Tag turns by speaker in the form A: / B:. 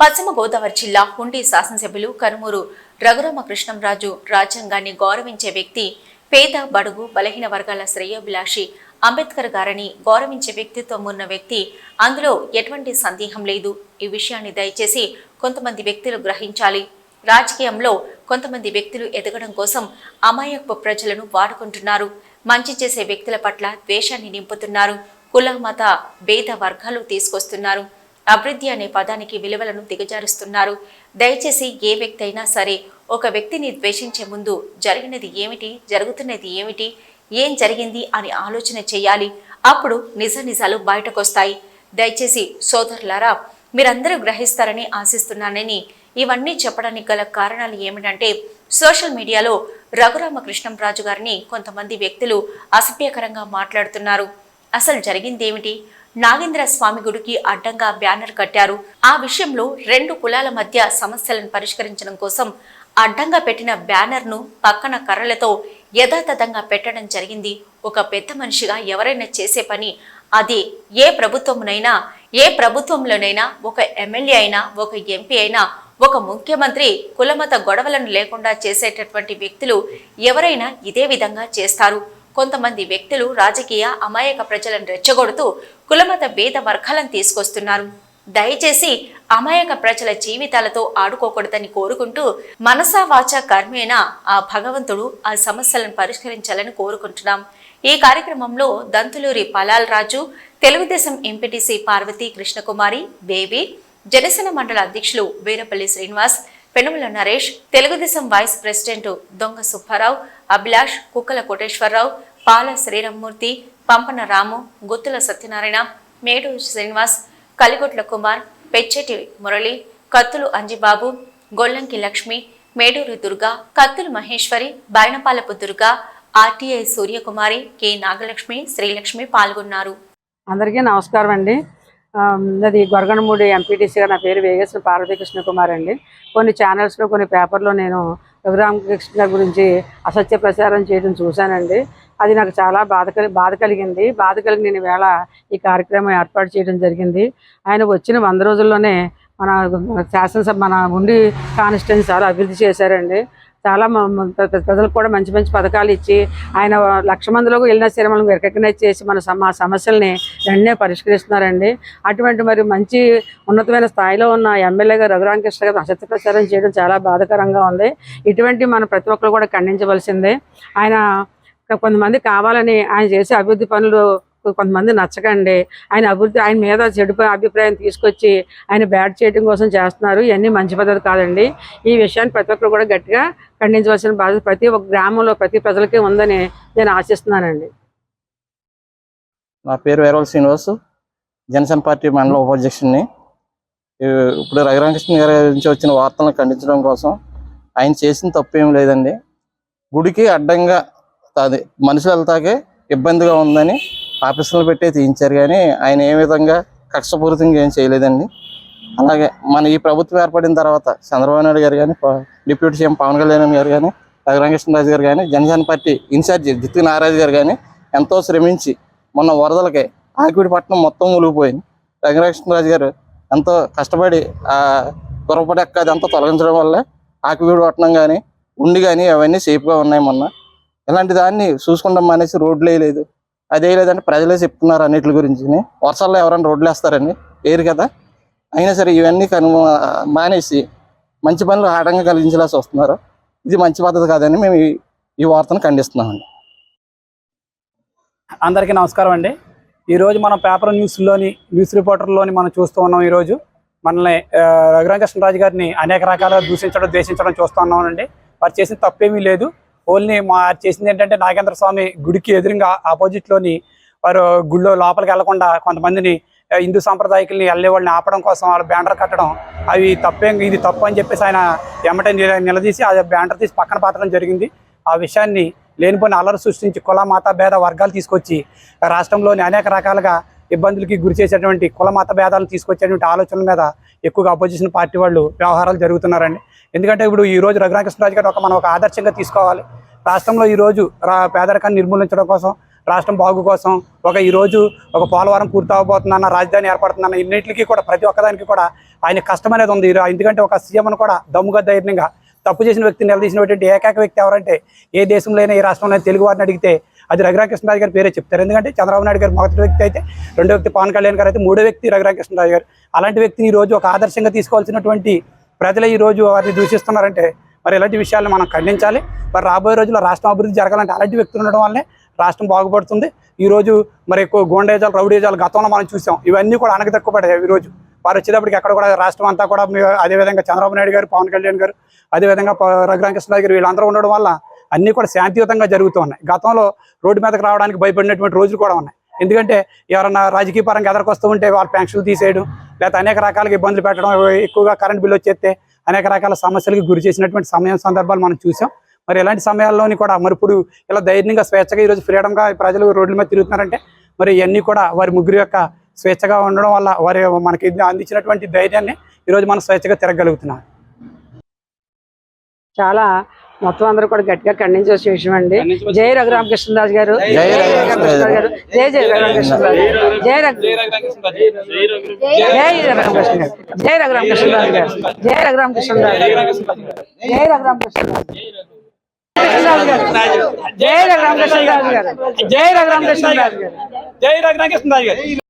A: పశ్చిమ గోదావరి జిల్లా హుండీ శాసనసభ్యులు కరుమూరు రఘురామకృష్ణంరాజు రాజ్యాంగాన్ని గౌరవించే వ్యక్తి పేద బడుగు బలహీన వర్గాల శ్రేయోభిలాషి అంబేద్కర్ గారని గౌరవించే వ్యక్తిత్వం ఉన్న వ్యక్తి అందులో ఎటువంటి సందేహం లేదు. ఈ విషయాన్ని దయచేసి కొంతమంది వ్యక్తులు గ్రహించాలి. రాజకీయంలో కొంతమంది వ్యక్తులు ఎదగడం కోసం అమాయకపు ప్రజలను వాడుకుంటున్నారు. మంచి చేసే వ్యక్తుల పట్ల ద్వేషాన్ని నింపుతున్నారు. కుల మత భేద వర్గాలు తీసుకొస్తున్నారు. అభివృద్ధి అనే పదానికి విలువలను దిగజారుస్తున్నారు. దయచేసి ఏ వ్యక్తి అయినా సరే ఒక వ్యక్తిని ద్వేషించే ముందు జరిగినది ఏమిటి జరుగుతున్నది ఏమిటి ఏం జరిగింది అని ఆలోచన చేయాలి. అప్పుడు నిజ నిజాలు బయటకొస్తాయి. దయచేసి సోదరులారా మీరందరూ గ్రహిస్తారని ఆశిస్తున్నానని ఇవన్నీ చెప్పడానికి గల కారణాలు ఏమిటంటే సోషల్ మీడియాలో రఘురామకృష్ణంరాజు గారిని కొంతమంది వ్యక్తులు అసభ్యకరంగా మాట్లాడుతున్నారు. అసలు జరిగిందేమిటి? నాగేంద్ర స్వామి గుడికి అడ్డంగా బ్యానర్ కట్టారు. ఆ విషయంలో రెండు కులాల మధ్య సమస్యలను పరిష్కరించడం కోసం అడ్డంగా పెట్టిన బ్యానర్ను పక్కన కర్రలతో యథాతథంగా పెట్టడం జరిగింది. ఒక పెద్ద మనిషిగా ఎవరైనా చేసే పని అది. ఏ ప్రభుత్వమునైనా ఏ ప్రభుత్వంలోనైనా ఒక ఎమ్మెల్యే అయినా ఒక ఎంపీ అయినా ఒక ముఖ్యమంత్రి కులమత గొడవలను లేకుండా చేసేటటువంటి వ్యక్తులు ఎవరైనా ఇదే విధంగా చేస్తారు. కొంతమంది వ్యక్తులు రాజకీయ అమాయక ప్రజలను రెచ్చగొడుతూ కులమత భేద వర్గాలను తీసుకొస్తున్నారు. దయచేసి అమాయక ప్రజల జీవితాలతో ఆడుకోకూడదని కోరుకుంటూ మనసా వాచ కర్మేణ ఆ భగవంతుడు ఆ సమస్యలను పరిష్కరించాలని కోరుకుంటున్నాం. ఈ కార్యక్రమంలో దంతులూరి పలాల్ రాజు తెలుగుదేశం ఎంపీటీసీ పార్వతీ కృష్ణకుమారి బేబీ జనసేన మండల అధ్యక్షులు వీరపల్లి శ్రీనివాస్ పెనుమల నరేష్ తెలుగుదేశం వైస్ ప్రెసిడెంట్ దొంగ సుబ్బారావు అభిలాష్ కుక్కల కోటేశ్వరరావు పాల శ్రీరామ్మూర్తి పంపన రాము గుత్తుల సత్యనారాయణ మేడు శ్రీనివాస్ కలిగొట్ల కుమార్ పెచ్చెటి మురళి కత్తులు అంజిబాబు గొల్లంకి లక్ష్మి మేడూరి దుర్గా కత్తులు మహేశ్వరి బైనపాలపు దుర్గా ఆర్టీఐ సూర్యకుమారి కె నాగలక్ష్మి శ్రీలక్ష్మి పాల్గొన్నారు.
B: అందరికీ నమస్కారం అండి అది గొరగనమూడి ఎంపీటీసీగా నా పేరు వేగేశ్వర పార్వతీకృష్ణ కృష్ణకుమార్ అండి. కొన్ని ఛానల్స్లో కొన్ని పేపర్లో నేను రఘురామకృష్ణ గారి గురించి అసత్య ప్రచారం చేయడం చూశానండి. అది నాకు చాలా బాధ కలి బాధ కలిగింది. బాధ కలిగి నేను వేళ ఈ కార్యక్రమం ఏర్పాటు చేయడం జరిగింది. ఆయన వచ్చిన వంద రోజుల్లోనే మన శాసనసభ మన ఉండి కానిస్టెన్స్ చాలా అభివృద్ధి చేశారండి. చాలా ప్రజలకు కూడా మంచి మంచి పథకాలు ఇచ్చి ఆయన లక్ష మందిలోకి వెళ్ళిన సినిమాలను రికగ్నైజ్ చేసి మన మా సమస్యల్ని వెంటనే పరిష్కరిస్తున్నారండి. అటువంటి మరి మంచి ఉన్నతమైన స్థాయిలో ఉన్న ఎమ్మెల్యే గారు రఘురామకృష్ణ గారు అసత్య ప్రచారం చేయడం చాలా బాధాకరంగా ఉంది. ఇటువంటి మన ప్రతి ఒక్కరు కూడా ఖండించవలసిందే. ఆయన కొంతమంది కావాలని ఆయన చేసే అభివృద్ధి పనులు కొంతమంది నచ్చకండి. ఆయన అభివృద్ధి ఆయన మీద చెడు అభిప్రాయం తీసుకొచ్చి ఆయన బ్యాడ్ చేయడం కోసం చేస్తున్నారు. ఇవన్నీ మంచి పద్ధతి కాదండి. ఈ విషయాన్ని ప్రతి ఒక్కరు కూడా గట్టిగా ఖండించవలసిన బాధ్యత ప్రతి ఒక్క గ్రామంలో ప్రతి ప్రజలకి ఉందని నేను ఆశిస్తున్నానండి.
C: నా పేరు వేరవల్ శ్రీనివాస్. జనసేన పార్టీ మండల ఉపాధ్యక్షుడిని. ఇప్పుడు రఘురామకృష్ణ గారి నుంచి వచ్చిన వార్తలను ఖండించడం కోసం ఆయన చేసిన తప్పు ఏం లేదండి. గుడికి అడ్డంగా అది మనుషులు వెళ్తాకే ఇబ్బందిగా ఉందని ఆఫీసులు పెట్టే తీయించారు కానీ ఆయన ఏ విధంగా కక్షపూరితంగా ఏం చేయలేదండి. అలాగే మన ఈ ప్రభుత్వం ఏర్పడిన తర్వాత చంద్రబాబు నాయుడు గారు కానీ డిప్యూటీ సీఎం పవన్ కళ్యాణ్ గారు కానీ రఘురామకృష్ణరాజు గారు కానీ జనసేన పార్టీ ఇన్ఛార్జి జిత్తి నారాజు గారు కానీ ఎంతో శ్రమించి మొన్న వరదలకి ఆకివిడిపట్నం మొత్తం మునిగిపోయింది. రఘురామకృష్ణరాజు గారు ఎంతో కష్టపడి ఆ గుర్రపడి అదంతా తొలగించడం వల్ల ఆకివీడిపట్నం కానీ ఉండి కానీ అవన్నీ సేఫ్గా ఉన్నాయి మొన్న. ఇలాంటి దాన్ని చూసుకుంటాం అనేసి రోడ్లు వేయలేదు. అదే లేదంటే ప్రజలే చెప్తున్నారు అన్నిటి గురించి. వర్షాల్లో ఎవరైనా రోడ్లు వేస్తారండి? వేరు కదా? అయినా సరే ఇవన్నీ కను మానేసి మంచి పనులు ఆడంగా కలిగించేలాసి వస్తున్నారు ఇది మంచి పద్ధతి కాదని మేము ఈ- వార్తను ఖండిస్తున్నామండి.
D: అందరికీ నమస్కారం అండి. ఈరోజు మనం పేపర్ న్యూస్లోని న్యూస్ రిపోర్టర్లోని మనం చూస్తూ ఉన్నాం ఈరోజు. మనల్ని ఆ, రఘురామకృష్ణరాజు గారిని అనేక రకాలుగా దూషించడం ద్వేషించడం చూస్తూ ఉన్నామండి. వారు చేసిన తప్పేమీ లేదు. ఓన్లీ మా చేసింది ఏంటంటే నాగేంద్ర స్వామి గుడికి ఎదురుగా ఆపోజిట్లోని వారు గుళ్ళో లోపలికి వెళ్ళకుండా కొంతమందిని హిందూ సాంప్రదాయకుల్ని వెళ్ళే వాళ్ళని ఆపడం కోసం వాళ్ళు బ్యానర్ కట్టడం అవి తప్పేం ఇది తప్పు అని చెప్పేసి ఆయన ఎమ్మటే నిలదీసి ఆ బ్యానర్ తీసి పక్కన పాతడం జరిగింది. ఆ విషయాన్ని లేనిపోయిన అల్లరి సృష్టించి కుల మాతా భేద వర్గాలు తీసుకొచ్చి రాష్ట్రంలోని అనేక రకాలుగా ఇబ్బందులకి గురి చేసేటువంటి కుల మత భేదాలను తీసుకొచ్చేటువంటి ఆలోచనల మీద ఎక్కువగా అపోజిషన్ పార్టీ వాళ్ళు వ్యవహారాలు జరుగుతున్నారండి. ఎందుకంటే ఇప్పుడు ఈ రోజు రఘురామకృష్ణరాజు గారు ఒక మనం ఒక ఆదర్శంగా తీసుకోవాలి. రాష్ట్రంలో ఈ రోజు రా- పేదరికాన్ని నిర్మూలించడం కోసం రాష్ట్రం బాగు కోసం ఒక ఈరోజు ఒక పోలవరం పూర్తి అవబోతుందన్న రాజధాని ఏర్పడుతుందన్న ఇన్నింటికి కూడా ప్రతి ఒక్కదానికి కూడా ఆయన కష్టం అనేది ఉంది. ఎందుకంటే ఒక సీఎంను కూడా దమ్ముగా ధైర్యంగా తప్పు చేసిన వ్యక్తిని నిలదీసినటువంటి ఏకైక వ్యక్తి ఎవరంటే ఏ దేశంలో అయినా ఏ రాష్ట్రంలో తెలుగు వారిని అడిగితే అది రఘురామకృష్ణరాజు గారి పేరే చెప్తారు. ఎందుకంటే చంద్రబాబు నాయుడు గారు మొదటి వ్యక్తి అయితే రెండో వ్యక్తి పవన్ కళ్యాణ్ గారు అయితే మూడో వ్యక్తి రఘురామకృష్ణరాజు గారు. అలాంటి వ్యక్తిని ఈ రోజు ఒక ఆదర్శంగా తీసుకోవాల్సినటువంటి ప్రజలు ఈ రోజు వారిని దూషిస్తున్నారంటే మరి ఇలాంటి విషయాలను మనం ఖండించాలి. మరి రాబోయే రోజుల్లో రాష్ట్రం అభివృద్ధి జరగాలంటే అలాంటి వ్యక్తులు ఉండడం వల్లే రాష్ట్రం బాగుపడుతుంది. ఈరోజు మరి ఎక్కువ గోండేజాలు రౌడేజాలు గతంలో మనం చూసాం. ఇవన్నీ కూడా అనగదక్కుపడ్డాయి ఈ రోజు. వారు వచ్చేటప్పటికి ఎక్కడ కూడా రాష్ట్రం అంతా కూడా అదేవిధంగా చంద్రబాబు నాయుడు గారు పవన్ కళ్యాణ్ గారు అదేవిధంగా ప- రఘురామకృష్ణరాజు గారు వీళ్ళందరూ ఉండడం వల్ల అన్నీ కూడా శాంతియుతంగా జరుగుతూ ఉన్నాయి. గతంలో రోడ్డు మీదకి రావడానికి భయపడినటువంటి రోజులు కూడా ఉన్నాయి. ఎందుకంటే ఎవరన్నా రాజకీయ పరంగా ఎదరికొస్తూ ఉంటే వాళ్ళ పెన్షన్లు తీసేయడం లేకపోతే అనేక రకాలుగా ఇబ్బందులు పెట్టడం ఎక్కువగా కరెంట్ బిల్లు వచ్చేస్తే అనేక రకాల సమస్యలకు గురి చేసినటువంటి సమయం సందర్భాలు మనం చూసాం. మరి ఇలాంటి సమయాల్లోని కూడా మరి ఇప్పుడు ఇలా ధైర్యంగా స్వేచ్ఛగా ఈరోజు ఫ్రీడమ్గా ప్రజలు రోడ్ల మీద తిరుగుతున్నారంటే మరి ఇవన్నీ కూడా వారి ముగ్గురు యొక్క స్వేచ్ఛగా ఉండడం వల్ల వారి మనకి అందించినటువంటి ధైర్యాన్ని ఈరోజు మనం స్వేచ్ఛగా తిరగలుగుతున్నాం
B: చాలా మొత్తం అందరూ కూడా గట్టిగా ఖండించవలసిన విషయం అండి జై రఘురామకృష్ణరాజు గారు
C: జై
B: రఘురామకృష్ణరాజు గారు జై జై రఘురామకృష్ణరాజు జై రఘు జై రఘురామకృష్ణ గారు జై రఘురామకృష్ణరాజు గారు జై రఘురామకృష్ణరాజు జై రఘురామకృష్ణరాజు జై రఘురామకృష్ణరాజు గారు జై రఘురామకృష్ణరాజు గారు
D: జై రఘురామకృష్ణరాజు గారు